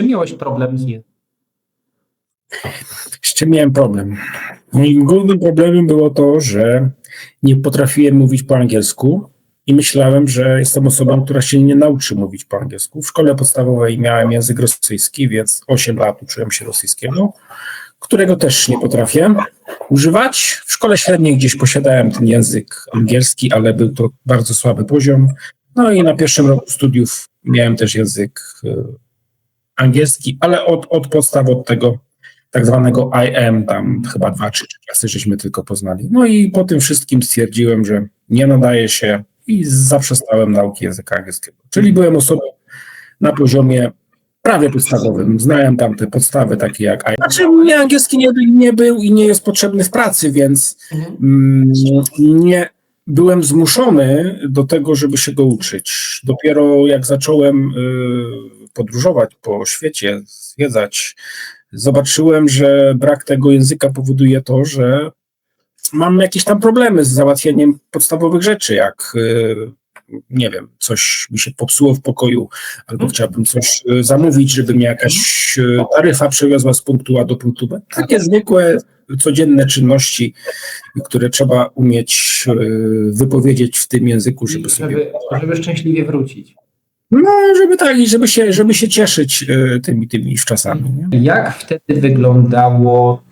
Czy miałeś problem z nie? Z czym miałem problem? Moim głównym problemem było to, że nie potrafiłem mówić po angielsku i myślałem, że jestem osobą, która się nie nauczy mówić po angielsku. W szkole podstawowej miałem język rosyjski, więc 8 lat uczyłem się rosyjskiego, którego też nie potrafię używać. W szkole średniej gdzieś posiadałem ten język angielski, ale był to bardzo słaby poziom. No i na pierwszym roku studiów miałem też język e, angielski, ale od, od podstaw, od tego tak zwanego IM, tam chyba dwa czy trzy klasy żeśmy tylko poznali. No i po tym wszystkim stwierdziłem, że nie nadaje się i zaprzestałem nauki języka angielskiego. Czyli byłem osobą na poziomie prawie podstawowym. Znałem tam te podstawy takie jak IM. Znaczy mnie angielski nie, nie był i nie jest potrzebny w pracy, więc mm, nie byłem zmuszony do tego, żeby się go uczyć. Dopiero jak zacząłem y, podróżować po świecie, zwiedzać, zobaczyłem, że brak tego języka powoduje to, że mam jakieś tam problemy z załatwieniem podstawowych rzeczy, jak y, nie wiem, coś mi się popsuło w pokoju, albo chciałbym coś y, zamówić, żeby mnie jakaś y, taryfa przewiozła z punktu A do punktu B. Takie zwykłe, codzienne czynności, które trzeba umieć wypowiedzieć w tym języku, żeby sobie. Żeby, żeby szczęśliwie wrócić. No, żeby tak, żeby się, żeby się cieszyć y, tymi, tymi czasami. Nie? Jak wtedy wyglądało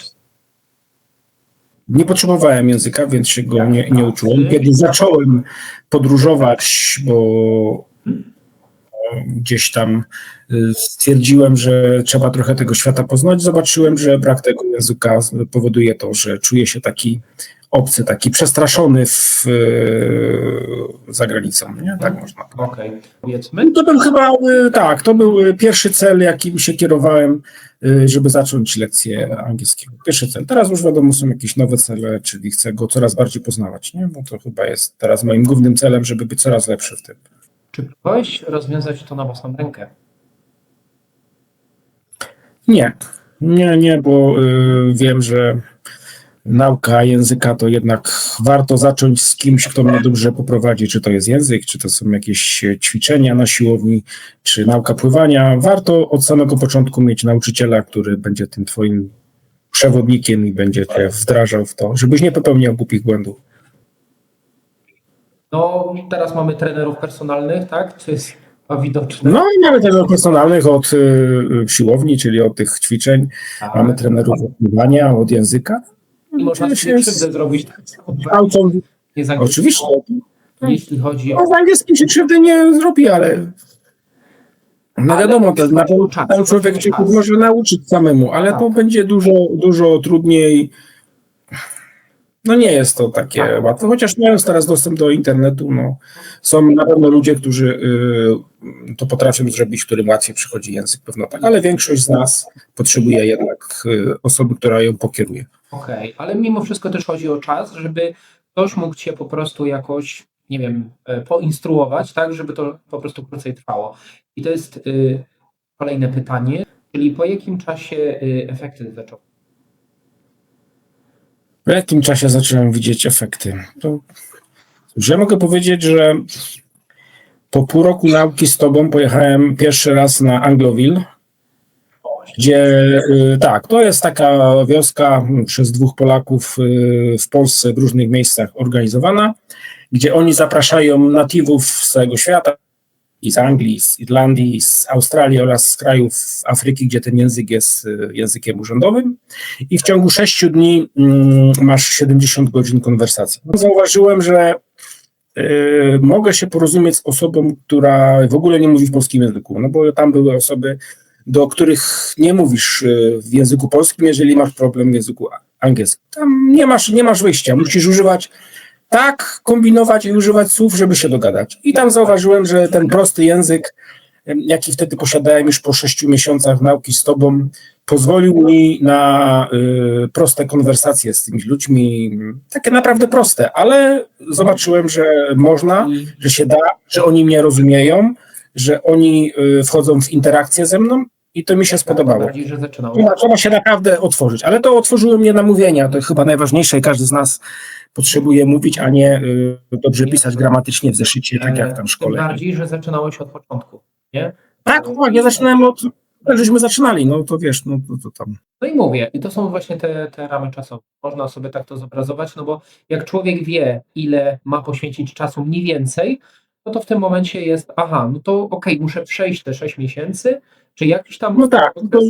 Nie potrzebowałem języka, więc się go nie, nie uczyłem. Kiedy zacząłem podróżować, bo gdzieś tam y, stwierdziłem, że trzeba trochę tego świata poznać, zobaczyłem, że brak tego języka powoduje to, że czuję się taki obcy, taki przestraszony w, y, za granicą. Nie? Tak można powiedzieć. Okej, powiedzmy. No To był chyba, y, tak, to był y, pierwszy cel, jakim się kierowałem, y, żeby zacząć lekcję angielskiego. Pierwszy cel. Teraz już wiadomo, są jakieś nowe cele, czyli chcę go coraz bardziej poznawać, nie? Bo to chyba jest teraz moim głównym celem, żeby być coraz lepszy w tym. Czy próbowałeś rozwiązać to na własną rękę? Nie, nie, nie, bo y, wiem, że nauka języka to jednak warto zacząć z kimś, kto mnie dobrze poprowadzi, czy to jest język, czy to są jakieś e, ćwiczenia na siłowni, czy nauka pływania. Warto od samego początku mieć nauczyciela, który będzie tym twoim przewodnikiem i będzie cię wdrażał w to, żebyś nie popełniał głupich błędów. No, teraz mamy trenerów personalnych, tak? To jest chyba widoczne. No i mamy trenerów personalnych od y, y, siłowni, czyli od tych ćwiczeń, Tak. mamy trenerów od pływania, od języka. Można To sobie się krzywdę zrobić. tak samo. kształcą Nie. Oczywiście. Jeśli chodzi No, o... z angielskim się krzywdy nie zrobi, ale. No Ale wiadomo, to czas, ten człowiek się może nauczyć samemu, ale to Tak. będzie dużo, dużo trudniej. No nie jest to takie Tak. łatwe, chociaż mając teraz dostęp do internetu, no, są na pewno ludzie, którzy y, to potrafią zrobić, którym łatwiej przychodzi język, pewno tak, ale większość z nas potrzebuje jednak y, osoby, która ją pokieruje. Okej, ale mimo wszystko też chodzi o czas, żeby ktoś mógł cię po prostu jakoś, nie wiem, e, poinstruować, tak, żeby to po prostu krócej trwało. I to jest y, kolejne pytanie, czyli po jakim czasie y, efekty zaczął? W jakim czasie zacząłem widzieć efekty? To, że mogę powiedzieć, że po pół roku nauki z tobą pojechałem pierwszy raz na Angloville, gdzie y, tak, to jest taka wioska przez dwóch Polaków y, w Polsce w różnych miejscach organizowana, gdzie oni zapraszają natywów z całego świata, i z Anglii, z Irlandii, z Australii oraz z krajów Afryki, gdzie ten język jest y, językiem urzędowym i w ciągu sześciu dni mm, masz 70 godzin konwersacji. Zauważyłem, że mogę się porozumieć z osobą, która w ogóle nie mówi w polskim języku, no bo tam były osoby, do których nie mówisz y, w języku polskim, jeżeli masz problem w języku angielskim. Tam nie masz, nie masz wyjścia, musisz używać tak, kombinować i używać słów, żeby się dogadać. I tam zauważyłem, że ten prosty język, jaki wtedy posiadałem już po sześciu miesiącach nauki z tobą, pozwolił mi na y, proste konwersacje z tymi ludźmi, takie naprawdę proste, ale zobaczyłem, że można, że się da, że oni mnie rozumieją, że oni y, wchodzą w interakcję ze mną i to mi się spodobało. Bardziej, że zaczynał. Trzeba, się naprawdę otworzyć, ale to otworzyły mnie na mówienia, to chyba najważniejsze i każdy z nas potrzebuje mówić, a nie y, dobrze pisać gramatycznie w zeszycie, tak jak tam w Tym szkole. bardziej, że zaczynałeś od początku, nie? Tak, tak, ja zaczynałem od, Ale żeśmy zaczynali, no to wiesz, no to, to tam. No i mówię, i to są właśnie te, te ramy czasowe. Można sobie tak to zobrazować, no bo jak człowiek wie, ile ma poświęcić czasu mniej więcej, no to w tym momencie jest, aha, no to okej, muszę przejść te 6 miesięcy, czy jakiś tam. No tak, to,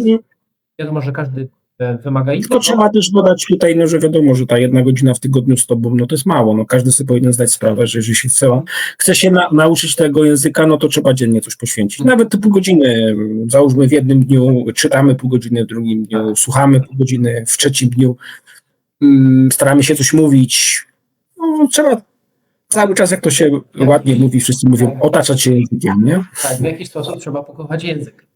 Wiadomo, że każdy e, wymaga innego. tylko trzeba też dodać tutaj, no, że wiadomo, że ta jedna godzina w tygodniu z tobą, no to jest mało. No, każdy sobie powinien zdać sprawę, że jeżeli się chce, chce się na, nauczyć tego języka, no to trzeba dziennie coś poświęcić. Nawet te pół godziny, załóżmy w jednym dniu, czytamy pół godziny, w drugim dniu, słuchamy pół godziny, w trzecim dniu mm, staramy się coś mówić. No, trzeba cały czas, jak to się ładnie mówi, wszyscy mówią, otaczać się językiem, nie? Tak, w jakiś sposób trzeba pokochać język.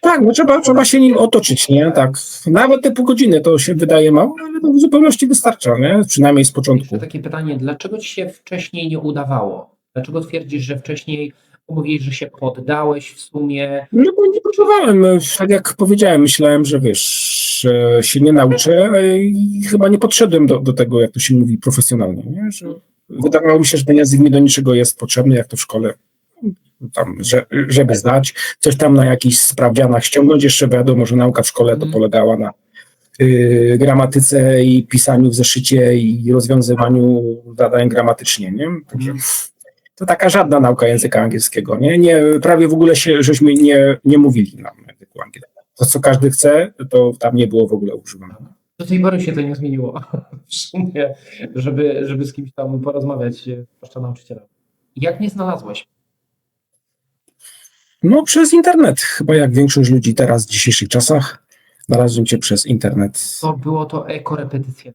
Tak, no trzeba, trzeba się nim otoczyć, nie? Tak. Nawet te pół godziny to się wydaje mało, ale to w zupełności wystarcza, nie? Przynajmniej z początku. Takie pytanie, dlaczego ci się wcześniej nie udawało? Dlaczego twierdzisz, że wcześniej mówisz, że się poddałeś w sumie? No bo nie potrzebowałem, tak jak powiedziałem, myślałem, że wiesz, że się nie nauczę i chyba nie podszedłem do, do tego, jak to się mówi, profesjonalnie, nie? Że wydawało mi się, że ten język mi do niczego jest potrzebny, jak to w szkole tam, że, żeby zdać, coś tam na jakichś sprawdzianach ściągnąć, jeszcze wiadomo, że nauka w szkole to Mhm. polegała na y, gramatyce i pisaniu w zeszycie i rozwiązywaniu zadań gramatycznie, nie? Także to taka żadna nauka języka angielskiego, nie? nie prawie w ogóle się, żeśmy nie, nie mówili na języku angielskim. To, co każdy chce, to tam nie było w ogóle używane. Do tej pory się to nie zmieniło. W sumie, żeby, żeby z kimś tam porozmawiać, zwłaszcza nauczyciela. Jak nie znalazłeś? No przez internet, chyba jak większość ludzi teraz w dzisiejszych czasach, znalazłem cię przez internet. To było to ekorepetycje.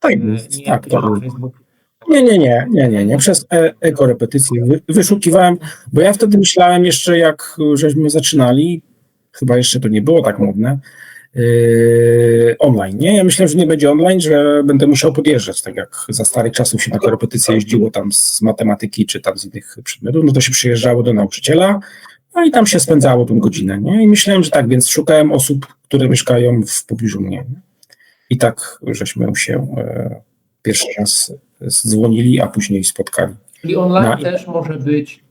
Tak, jest, Nie tak, to. Nie, nie, nie, nie, nie, nie. Przez e ekorepetycję wy, wyszukiwałem, bo ja wtedy myślałem jeszcze, jak żeśmy zaczynali, chyba jeszcze to nie było tak modne, online, nie? Ja myślałem, że nie będzie online, że będę musiał podjeżdżać, tak jak za starych czasów się na korepetycje jeździło tam z matematyki czy tam z innych przedmiotów, no to się przyjeżdżało do nauczyciela, no i tam się spędzało tą godzinę, nie? I myślałem, że tak, więc szukałem osób, które mieszkają w pobliżu mnie. Nie? I tak żeśmy się e, pierwszy raz dzwonili, a później spotkali. Czyli online No. też może być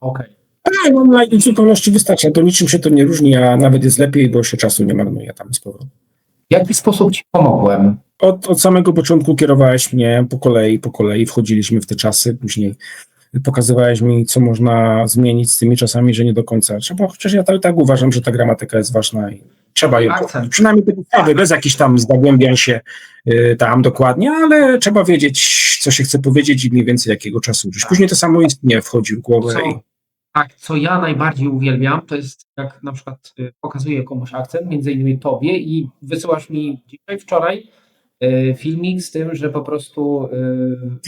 okej. Tak, online w zupełności wystarcza. To niczym się to nie różni, a nawet jest lepiej, bo się czasu nie marnuje tam z powrotem. W jaki sposób ci pomogłem? Od, od samego początku kierowałeś mnie po kolei, po kolei wchodziliśmy w te czasy, później pokazywałeś mi, co można zmienić z tymi czasami, że nie do końca trzeba. Chociaż ja tak, tak uważam, że ta gramatyka jest ważna i trzeba ją Akcent. przynajmniej te podstawy, bez jakichś tam zagłębiań się y, tam dokładnie, ale trzeba wiedzieć, co się chce powiedzieć i mniej więcej jakiego czasu użyć. Później to samo nie wchodzi w głowę. Co, tak, co ja najbardziej uwielbiam, to jest jak na przykład y, pokazuję komuś akcent, między innymi tobie i wysyłasz mi dzisiaj, wczoraj y, filmik z tym, że po prostu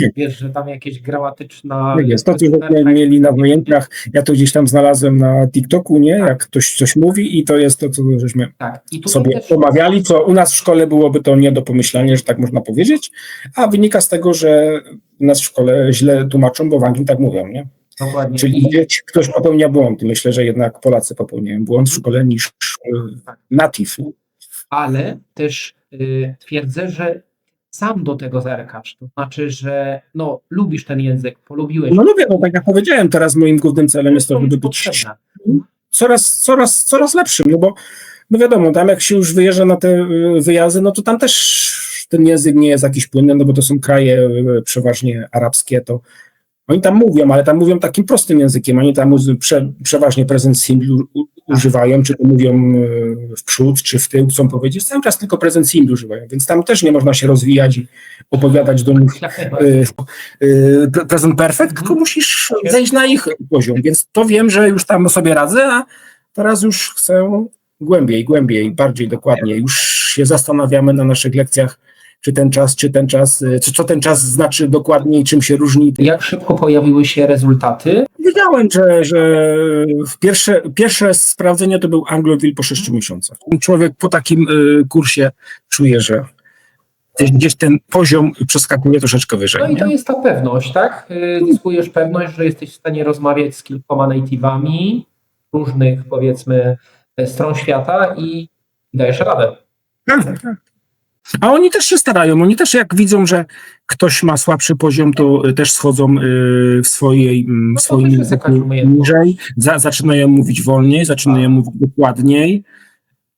y, wiesz, że tam jakieś gramatyczna... Tak jest, to co żeśmy mieli na zajęciach, ja to gdzieś tam znalazłem na TikToku, nie? Jak ktoś coś mówi i to jest to, co żeśmy Tak, sobie też, omawiali, co u nas w szkole byłoby to nie do pomyślenia, że tak można powiedzieć, a wynika z tego, że nas w szkole źle tłumaczą, bo w Anglii tak mówią, nie? Dokładnie. Czyli ktoś popełnia błąd. Myślę, że jednak Polacy popełniają błąd w szkole niż e, native. ale też y, twierdzę, że sam do tego zerkasz. To znaczy, że no, lubisz ten język, polubiłeś. No lubię, no tak jak powiedziałem, teraz moim głównym celem jest to, żeby być coraz, coraz, coraz lepszym, no bo no wiadomo, tam jak się już wyjeżdża na te y, wyjazdy, no to tam też ten język nie jest jakiś płynny, no bo to są kraje y, przeważnie arabskie, to oni tam mówią, ale tam mówią takim prostym językiem, oni tam prze, przeważnie present simple używają, czy to mówią y, w przód, czy w tył, chcą powiedzieć, cały czas tylko present simple używają, więc tam też nie można się rozwijać i opowiadać do nich y, y, pre- present perfect, tylko musisz zejść na ich poziom, więc to wiem, że już tam sobie radzę, a teraz już chcę głębiej, głębiej, bardziej dokładnie. Już się zastanawiamy na naszych lekcjach, czy ten czas, czy ten czas, y, co, co ten czas znaczy dokładnie i czym się różni. Jak szybko pojawiły się rezultaty? Wiedziałem, że, że pierwsze, pierwsze sprawdzenie to był Angloville po sześciu miesiącach. Człowiek po takim y, kursie czuje, że gdzieś, ten poziom przeskakuje troszeczkę wyżej. No i to jest ta pewność, tak? Y, Zyskujesz pewność, że jesteś w stanie rozmawiać z kilkoma native'ami różnych, powiedzmy, e, stron świata i dajesz radę. Tak, tak. A oni też się starają, oni też jak widzą, że ktoś ma słabszy poziom, to y, też schodzą y, w swojej, mm, No to w swoim też jest jakaś języku niżej, za, zaczynają mówić wolniej, zaczynają Tak. mówić dokładniej.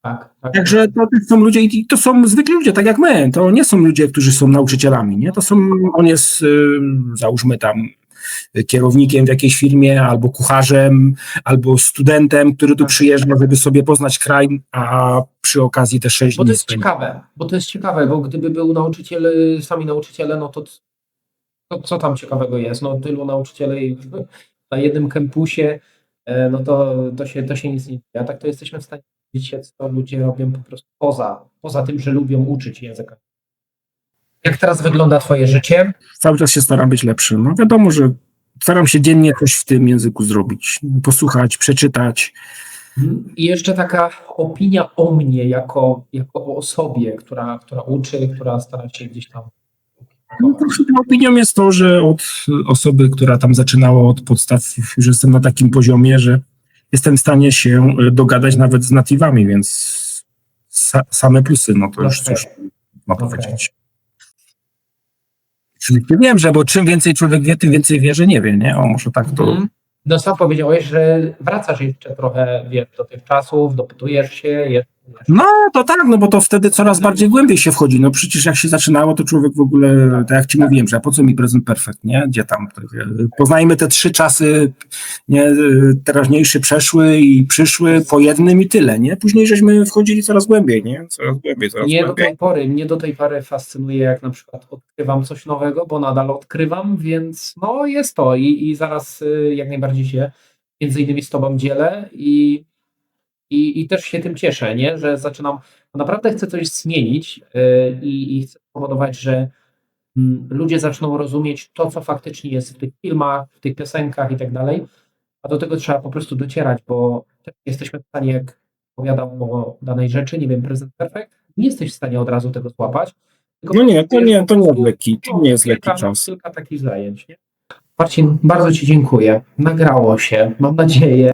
Tak, tak. Także to, to są ludzie i to są zwykli ludzie, tak jak my. To nie są ludzie, którzy są nauczycielami, nie? To są, on jest, y, załóżmy tam, kierownikiem w jakiejś firmie, albo kucharzem, albo studentem, który tu Tak. przyjeżdża, żeby sobie poznać kraj, a przy okazji te sześć Bo to dni jest ciekawe, bo to jest ciekawe, bo gdyby był nauczyciel, sami nauczyciele, no to to co tam ciekawego jest? No tylu nauczycieli na jednym kampusie, e, no to, to, się, to się nic nie dzieje. A tak to jesteśmy w stanie widzieć, co ludzie robią po prostu poza, poza tym, że lubią uczyć języka. Jak teraz wygląda twoje życie? Cały czas się staram być lepszy. No wiadomo, że staram się dziennie coś w tym języku zrobić. Posłuchać, przeczytać. I jeszcze taka opinia o mnie, jako, jako o osobie, która, która uczy, która stara się gdzieś tam. No, chyba opinią jest to, że od osoby, która tam zaczynała od podstaw, już jestem na takim poziomie, że jestem w stanie się dogadać nawet z natywami, więc sa, same plusy, no to już cóż ma Okej. powiedzieć. Oczywiście wiem, że bo czym więcej człowiek wie, tym więcej wie, że nie wie, nie? O, może tak to... Mhm. No sam powiedziałeś, że wracasz jeszcze trochę wiesz, do tych czasów, dopytujesz się. No to tak, no bo to wtedy coraz bardziej głębiej się wchodzi. No przecież jak się zaczynało, to człowiek w ogóle, tak jak ci mówiłem, że po co mi prezent perfekt, nie? Gdzie tam? tak, e, Poznajmy te trzy czasy, nie? E, Teraźniejszy, przeszły i przyszły po jednym i tyle, nie? Później żeśmy wchodzili coraz głębiej, nie? Coraz głębiej, coraz nie do głębiej. tej pory, mnie do tej pory fascynuje, jak na przykład odkrywam coś nowego, bo nadal odkrywam, więc no jest to i, i zaraz y, jak najbardziej się między innymi z tobą dzielę i, i, i też się tym cieszę, nie? że zaczynam, naprawdę chcę coś zmienić y, i, i chcę spowodować, że mm, ludzie zaczną rozumieć to, co faktycznie jest w tych filmach, w tych piosenkach i tak dalej, a do tego trzeba po prostu docierać, bo jesteśmy w stanie, jak opowiadam o danej rzeczy, nie wiem, prezent perfekt, nie jesteś w stanie od razu tego złapać. tylko No nie, to nie, to nie jest lekki, to nie jest lekki kilka, czas. Kilka takich zajęć, nie? Marcin, bardzo Ci dziękuję. Nagrało się, mam nadzieję.